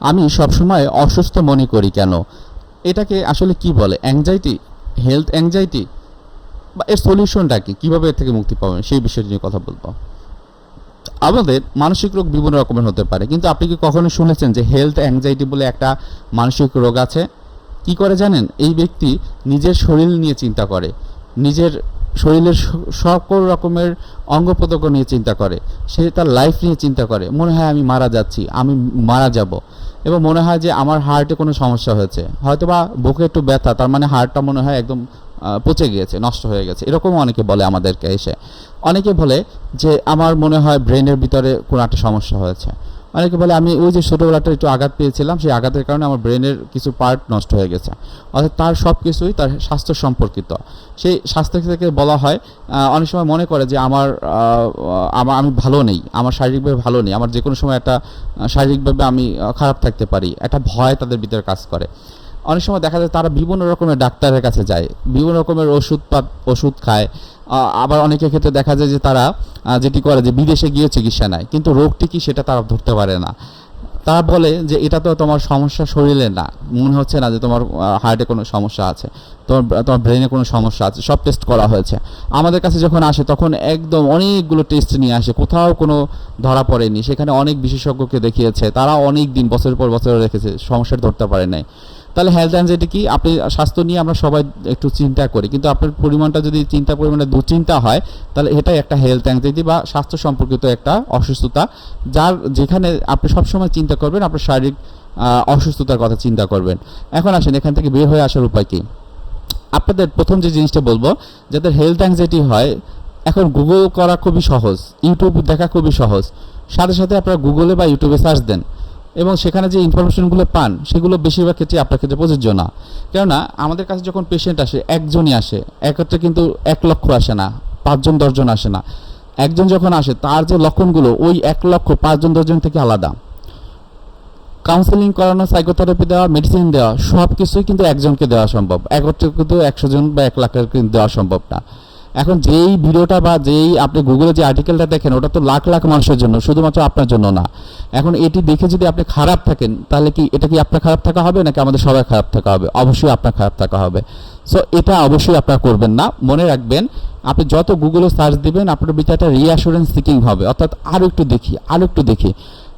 আমি সবসময় অসুস্থ মনে করি কেন? এটাকে আসলে কি বলে? অ্যাংজাইটি হেলথ অ্যাংজাইটি বা এর সলিউশনটা কি? কীভাবে এর থেকে মুক্তি পাবেন? সেই বিষয়টি নিয়ে কথা বলব। আমাদের মানসিক রোগ বিভিন্ন রকমের হতে পারে, কিন্তু আপনি কি কখনো শুনেছেন যে হেলথ অ্যাংজাইটি বলে একটা মানসিক রোগ আছে? কি করে জানেন? এই ব্যক্তি নিজের শরীর নিয়ে চিন্তা করে, নিজের শরীরের সকল রকমের অঙ্গ প্রত্যঙ্গ নিয়ে চিন্তা করে। সে তার লাইফ নিয়ে চিন্তা করে। মনে হয় আমি মারা যাচ্ছি, আমি মারা যাব। এবং মনে হয় যে আমার হার্টে কোনো সমস্যা হয়েছে। হয়তোবা বুকে একটু ব্যথা, তার মানে হার্টটা মনে হয় একদম পচে গিয়েছে, নষ্ট হয়ে গেছে। এরকম অনেকে বলে আমাদেরকে এসে। অনেকে বলে যে আমার মনে হয় ব্রেনের ভিতরে কোনো একটা সমস্যা হয়েছে। অনেকে বলে, আমি ওই যে ছোটোবেলাটা একটু আঘাত পেয়েছিলাম, সেই আঘাতের কারণে আমার ব্রেনের কিছু পার্ট নষ্ট হয়ে গেছে। অর্থাৎ তার সব কিছুই তার স্বাস্থ্য সম্পর্কিত। সেই স্বাস্থ্য থেকে বলা হয় অনেক সময় মনে করে যে, আমার আমার আমি ভালো নেই, আমার শারীরিকভাবে ভালো নেই, আমার যে কোনো সময় একটা শারীরিকভাবে আমি খারাপ থাকতে পারি। একটা ভয় তাদের ভিতরে কাজ করে। অনেক সময় দেখা যায় তারা বিভিন্ন রকমের ডাক্তারের কাছে যায়, বিভিন্ন রকমের ওষুধ পাত ওষুধ খায়। আবার অনেকের ক্ষেত্রে দেখা যায় যে তারা যেটি করে যে বিদেশে গিয়ে চিকিৎসা নেয়, কিন্তু রোগটি কি সেটা তারা ধরতে পারে না। তারা বলে যে এটা তো তোমার সমস্যা শরীরে না, মনে হচ্ছে না যে তোমার হার্টে কোনো সমস্যা আছে, তোমার তোমার ব্রেনে কোনো সমস্যা আছে, সব টেস্ট করা হয়েছে। আমাদের কাছে যখন আসে তখন একদম অনেকগুলো টেস্ট নিয়ে আসে, কোথাও কোনো ধরা পড়েনি। সেখানে অনেক বিশেষজ্ঞকে দেখিয়েছে, তারা অনেক দিন বছরের পর বছর রেখেছে সমস্যা ধরতে পারে নাই। তাহলে হেলথ অ্যাংজাইটি কি? আপনি স্বাস্থ্য নিয়ে আমরা সবাই একটু চিন্তা করি। কিন্তু আপনার পরিমাণটা যদি চিন্তা পরিমাণে দুশ্চিন্তা হয়, তাহলে এটাই একটা হেলথ অ্যাংজাইটি বা স্বাস্থ্য সম্পর্কিত একটা অসুস্থতা, যার যেখানে আপনি সবসময় চিন্তা করবেন, আপনার শারীরিক অসুস্থতার কথা চিন্তা করবেন। এখন আসেন, এখান থেকে বের হয়ে আসার উপায় কি? আপনাদের প্রথম যে জিনিসটা বলব, যাদের হেলথ অ্যাংজাইটি হয়, এখন গুগল করা খুবই সহজ ইউটিউব দেখা খুবই সহজ। সাথে সাথে আপনারা গুগলে বা ইউটিউবে সার্চ দেন। এবং সেখানে যে ইনফরমেশনগুলো পান, সেগুলো বেশিরভাগ ক্ষেত্রে আপনার ক্ষেত্রে প্রযোজ্য না। কেননা, আমাদের কাছে যখন পেশেন্ট আসে, একজনই আসে, একত্রে কিন্তু এক লক্ষ আসে না, পাঁচজন, দশজন আসে না। একজন যখন আসে, তার যে লক্ষণগুলো, ওই এক লক্ষ, পাঁচজন, দশজন থেকে আলাদা। কাউন্সেলিং করানো সাইকোথেরাপি দেওয়া মেডিসিন দেওয়া সব কিছুই কিন্তু একজনকে দেওয়া সম্ভব। একত্রে কিন্তু একশো জন বা এক লাখের কিন্তু দেওয়া সম্ভব না। এখন যেই ভিডিওটা বা যেই আপনি গুগলে যে আর্টিকেলটা দেখেন, ওটা তো লাখ লাখ মানুষের জন্য, শুধুমাত্র আপনার জন্য না। এখন এটি দেখে যদি আপনি খারাপ থাকেন, তাহলে কি এটা কি আপনার খারাপ থাকা হবে, নাকি আমাদের সবাই খারাপ থাকা হবে? অবশ্যই আপনার খারাপ থাকা হবে। সো এটা অবশ্যই আপনারা করবেন না। মনে রাখবেন, আপনি যত গুগলে সার্চ দিবেন, আপনার ভিতরে একটা রিঅ্যাসুরেন্স সিকিং হবে। অর্থাৎ আরও একটু দেখি আরও একটু দেখি।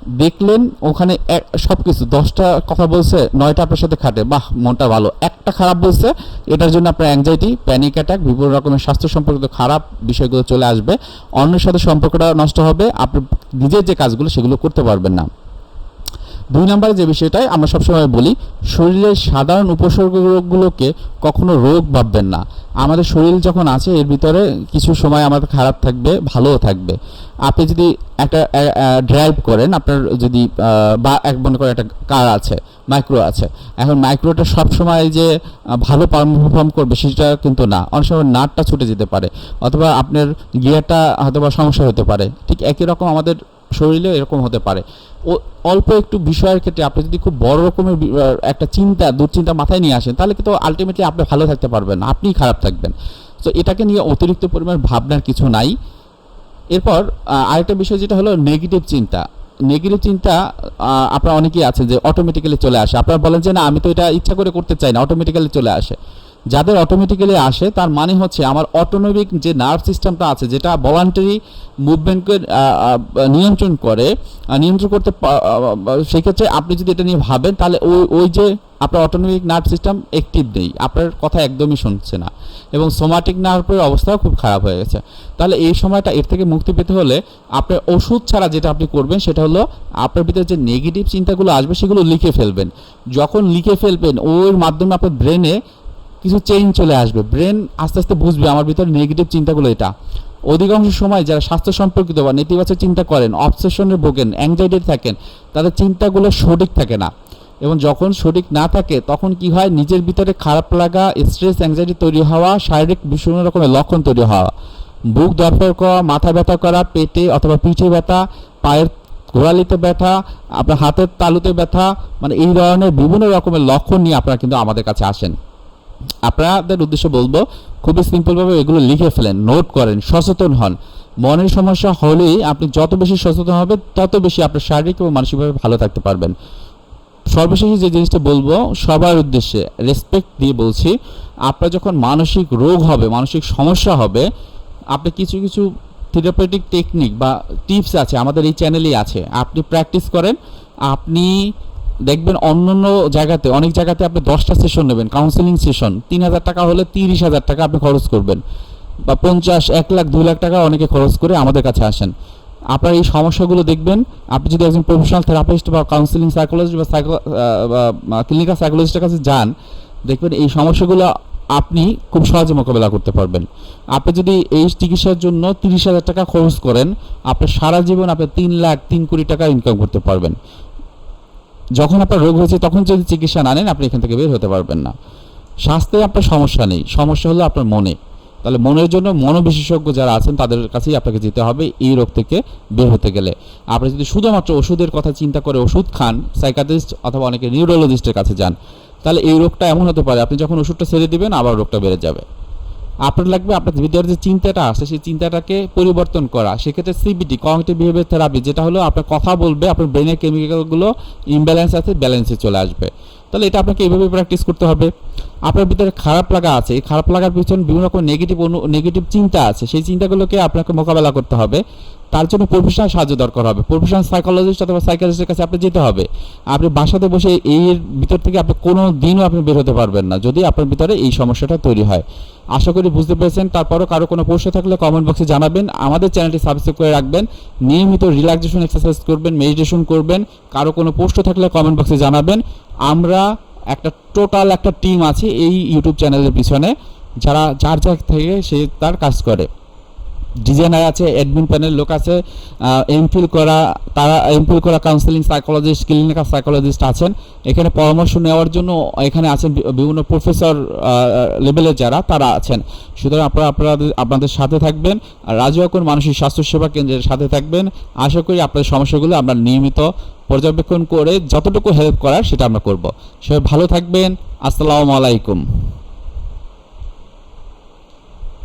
দেখলেন ওখানে সব কিছু দশটা কথা বলছে, নয়টা আপনার সাথে খাটে। বাহ, মনটা ভালো। একটা খারাপ বলছে, এটার জন্য আপনার অ্যাংজাইটি প্যানিক অ্যাটাক বিভিন্ন রকমের স্বাস্থ্য সম্পর্কিত খারাপ বিষয়গুলো চলে আসবে। অন্যের সাথে সম্পর্কটা নষ্ট হবে, আপনি নিজের যে কাজগুলো, সেগুলো করতে পারবেন না। দুই নম্বরে যে বিষয়টাই আমরা সবসময় বলি, শরীরের সাধারণ উপসর্গগুলোকে কখনো রোগ ভাববেন না। আমাদের শরীর যখন আছে, এর ভিতরে কিছু সময় আমাদের খারাপ থাকবে, ভালোও থাকবে। আপনি যদি একটা ড্রাইভ করেন, আপনার যদি বা এক, মনে করেন একটা কার আছে মাইক্রো আছে, এখন মাইক্রোটা সবসময় যে ভালো পারফর্ম করবে সেটা কিন্তু না। অনেক সময় নাটটা ছুটে যেতে পারে, অথবা আপনার গিয়ারটা হয়তো বা সমস্যা হতে পারে। ঠিক একই রকম আমাদের শরীরে এরকম হতে পারে। ও অল্প একটু বিষয়ের ক্ষেত্রে আপনি যদি খুব বড় রকমের একটা চিন্তা, দুশ্চিন্তা মাথায় নিয়ে আসেন, তাহলে কিন্তু আলটিমেটলি আপনি ভালো থাকতে পারবেন, আপনিই খারাপ থাকবেন। তো এটাকে নিয়ে অতিরিক্ত পরিমাণ ভাবনার কিছু নাই। এরপর আরেকটা বিষয় যেটা হলো নেগেটিভ চিন্তা। নেগেটিভ চিন্তা আপনার অনেকেই আছে যে অটোমেটিক্যালি চলে আসে। আপনারা বলেন যে, না, আমি তো এটা ইচ্ছা করে করতে চাই না অটোমেটিক্যালি চলে আসে। যাদের অটোমেটিক্যালি আসে, তার মানে হচ্ছে আমার অটোনমিক যে নার্ভ সিস্টেমটা আছে, যেটা ভলান্টারি মুভমেন্টকে নিয়ন্ত্রণ করে নিয়ন্ত্রণ করতে সেক্ষেত্রে আপনি যদি এটা নিয়ে ভাবেন, তাহলে ওই ওই যে আপনার অটোনমিক নার্ভ সিস্টেম অ্যাক্টিভ নেই, আপনার কথা একদমই শুনছে না। এবং সোমাটিক নার্ভের অবস্থাও খুব খারাপ হয়ে গেছে। তাহলে এই সময়টা এর থেকে মুক্তি পেতে হলে আপনার ওষুধ ছাড়া যেটা আপনি করবেন, সেটা হলো আপনার ভিতরে যে নেগেটিভ চিন্তাগুলো আসবে, সেগুলো লিখে ফেলবেন। যখন লিখে ফেলবেন, ওর মাধ্যমে আপনার ব্রেনে কিছু চেঞ্জ চলে আসবে। ব্রেন আস্তে আস্তে বুঝবে, আমার ভিতরে নেগেটিভ চিন্তাগুলো এটা। অধিকাংশ সময় যারা স্বাস্থ্য সম্পর্কিত বা নেতিবাচক চিন্তা করেন অবসেশনে ভোগেন অ্যাংজাইটি থাকেন, তাদের চিন্তাগুলো সঠিক থাকে না। এবং যখন সঠিক না থাকে, তখন কি হয়? নিজের ভিতরে খারাপ লাগা স্ট্রেস অ্যাংজাইটি তৈরি হওয়া, শারীরিক বিভিন্ন রকমের লক্ষণ তৈরি হওয়া। বুক দরফর করা, মাথা ব্যথা করা, পেটে অথবা পিঠে ব্যথা, পায়ের গোড়ালিতে ব্যথা, আপনার হাতের তালুতে ব্যথা মানে এই ধরনের বিভিন্ন রকমের লক্ষণ নিয়ে আপনারা কিন্তু আমাদের কাছে আসেন। আপনাদের উদ্দেশ্যে বলব খুবই সিম্পলভাবে এগুলো লিখে ফেলেন নোট করেন, সচেতন হন। মনের সমস্যা হলেই আপনি যত বেশি সচেতন হবেন, তত বেশি আপনার শারীরিক এবং মানসিকভাবে ভালো থাকতে পারবেন। সর্বশেষে যে জিনিসটা বলব, সবার উদ্দেশ্যে রেসপেক্ট দিয়ে বলছি, আপনার যখন মানসিক রোগ হবে, মানসিক সমস্যা হবে, আপনি কিছু কিছু থেরাপিউটিক টেকনিক বা টিপস আছে, আমাদের এই চ্যানেলেই আছে। আপনি প্র্যাকটিস করেন, আপনি দেখবেন অন্য অন্য জায়গাতে, অনেক জায়গাতে আপনি দশটা সেশন নেবেন কাউন্সেলিং সেশন তিন হাজার টাকা হলে তিরিশ হাজার টাকা আপনি খরচ করবেন। বা পঞ্চাশ, এক লাখ, দুই লাখ টাকা অনেকে খরচ করে আমাদের কাছে আসেন। আপনার এই সমস্যাগুলো দেখবেন। আপনি যদি একজন প্রফেশনাল থেরাপিস্ট বা কাউন্সিলিং সাইকোলজিস্ট বা সাইকো ক্লিনিক্যাল সাইকোলজিস্টের কাছে যান, দেখবেন এই সমস্যাগুলো আপনি খুব সহজে মোকাবেলা করতে পারবেন। আপনি যদি এই চিকিৎসার জন্য তিরিশ হাজার টাকা খরচ করেন, আপনার সারা জীবন আপনি তিন লাখ, তিন কোটি টাকা ইনকাম করতে পারবেন। যখন আপনার রোগ হয়েছে, তখন যদি চিকিৎসা না নেন, আপনি এখান থেকে বের হতে পারবেন না। স্বাস্থ্যে আপনার সমস্যা নেই। সমস্যা হলো আপনার মনে। তাহলে মনের জন্য মনোবিশেষজ্ঞ যারা আছেন, তাদের কাছেই আপনাকে যেতে হবে এই রোগ থেকে বের হতে গেলে। আপনি যদি শুধুমাত্র ওষুধের কথা চিন্তা করে ওষুধ খান সাইকাটিস্ট অথবা অনেকে নিউরোলজিস্টের কাছে যান, তাহলে এই রোগটা এমন হতে পারে, আপনি যখন ওষুধটা ছেড়ে দিবেন, আবার রোগটা বেড়ে যাবে। আপনার লাগবে, আপনার ভিতরে যে চিন্তাটা আসে সেই চিন্তাটাকে পরিবর্তন করা। সেক্ষেত্রে সিবিটি কগনিটিভ বিহেভিয়ার থেরাপি যেটা হলো আপনার কথা বলবে, আপনার ব্রেনের কেমিক্যালগুলো ইমব্যালেন্স আছে ব্যালেন্সে চলে আসবে। তাহলে এটা আপনাকে এইভাবে প্র্যাকটিস করতে হবে। আপনার ভিতরে খারাপ লাগা আছে, এই খারাপ লাগার পিছনে বিভিন্ন রকম নেগেটিভ নেগেটিভ চিন্তা আছে। সেই চিন্তাগুলোকে আপনাকে মোকাবেলা করতে হবে। তার জন্য প্রফেশনাল সাহায্য দরকার হবে। প্রফেশনাল সাইকোলজিস্ট অথবা সাইকালজিস্টের কাছে আপনি যেতে হবে। আপনি বাসাতে বসে এর ভিতর থেকে আপনি কোনো দিনও আপনি বের হতে পারবেন না, যদি আপনার ভিতরে এই সমস্যাটা তৈরি হয়। আশা করি বুঝতে পেরেছেন। তারপরও কারও কোনো প্রশ্ন থাকলে কমেন্ট বক্সে জানাবেন। আমাদের চ্যানেলটি সাবস্ক্রাইব করে রাখবেন। নিয়মিত রিল্যাক্সেশন এক্সারসাইজ করবেন মেডিটেশন করবেন। কারও কোনো প্রশ্ন থাকলে কমেন্ট বক্সে জানাবেন। আমরা একটা টোটাল একটা টিম আছে এই ইউটিউব চ্যানেলের পিছনে। যারা, যার যার থেকে সে তার কাজ করে। ডিজাইনার আছে অ্যাডমিন প্যানেল লোক আছে এমফিল করা, তারা এমফিল করা কাউন্সিলিং সাইকোলজিস্ট ক্লিনিক্যাল সাইকোলজিস্ট আছেন। এখানে পরামর্শ নেওয়ার জন্য এখানে আছেন বিভিন্ন প্রফেসর লেভেলের যারা, তারা আছেন। সুতরাং আপনারা আপনাদের আপনাদের সাথে থাকবেন। আর রাজুয়াকুর মানসিক স্বাস্থ্য সেবা কেন্দ্রের সাথে থাকবেন। আশা করি আপনাদের সমস্যাগুলো আমরা নিয়মিত পর্যবেক্ষণ করে যতটুকু হেল্প করার সেটা আমরা করব। সবাই ভালো থাকবেন। আসসালামু আলাইকুম।